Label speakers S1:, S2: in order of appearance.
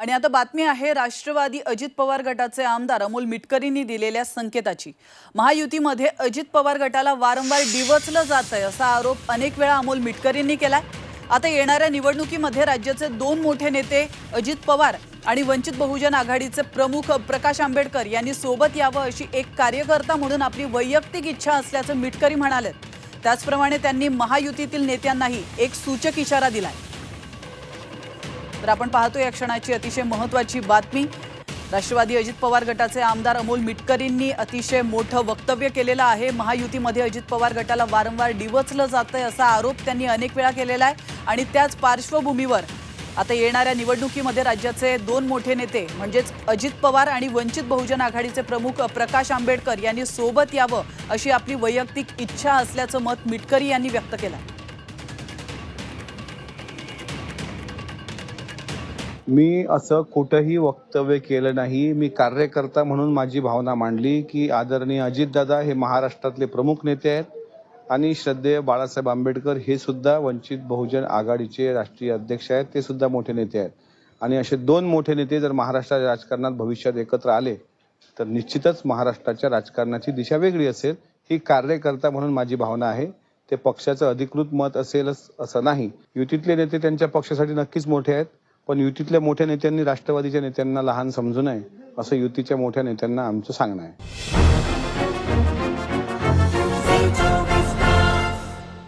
S1: आणि आता बातमी आहे राष्ट्रवादी अजित पवार गटाचे आमदार अमोल मिटकरींनी दिलेल्या संकेताची. महायुतीमध्ये अजित पवार गटाला वारंवार डिवचलं जात आहे असा आरोप अनेक वेळा अमोल मिटकरींनी केलाय. आता येणाऱ्या निवडणुकीमध्ये राज्याचे दोन मोठे नेते अजित पवार आणि वंचित बहुजन आघाडीचे प्रमुख प्रकाश आंबेडकर यांनी सोबत यावं अशी एक कार्यकर्ता म्हणून आपली वैयक्तिक इच्छा असल्याचं मिटकरी म्हणाले त्याचप्रमाणे त्यांनी महायुतीतील नेत्यांनाही एक सूचक इशारा दिलाय. तर आपण पाहतो या क्षणाची अतिशय महत्वाची बातमी. राष्ट्रवादी अजित पवार गटाचे आमदार अमोल मिटकरींनी अतिशय मोठं वक्तव्य केलेलं आहे. महायुतीमध्ये अजित पवार गटाला वारंवार डिवचलं जातं असा आरोप त्यांनी अनेक वेळा केलेला आहे आणि त्याच पार्श्वभूमीवर आता येणाऱ्या निवडणुकीमध्ये राज्याचे दोन मोठे नेते म्हणजेच अजित पवार आणि वंचित बहुजन आघाडीचे प्रमुख प्रकाश आंबेडकर यांनी सोबत यावं अशी आपली वैयक्तिक इच्छा असल्याचं मत मिटकरी यांनी व्यक्त केलं
S2: मी असं कुठंही वक्तव्य केलं नाही. मी कार्यकर्ता म्हणून माझी भावना मांडली की आदरणीय अजितदादा हे महाराष्ट्रातले प्रमुख नेते आहेत आणि श्रद्धेय बाळासाहेब आंबेडकर हे सुद्धा वंचित बहुजन आघाडीचे राष्ट्रीय अध्यक्ष आहेत. ते सुद्धा मोठे नेते आहेत. आणि असे दोन मोठे नेते जर महाराष्ट्राच्या राजकारणात भविष्यात एकत्र आले तर निश्चितच महाराष्ट्राच्या राजकारणाची दिशा वेगळी असेल. ही कार्यकर्ता म्हणून माझी भावना आहे. ते पक्षाचं अधिकृत मत असेलच असं नाही. युतीतले नेते त्यांच्या पक्षासाठी नक्कीच मोठे आहेत. पण युतीतल्या मोठ्या नेत्यांनी राष्ट्रवादीच्या नेत्यांना लहान समजू नये असं युतीच्या मोठ्या नेत्यांना आमचं सांगणं आहे.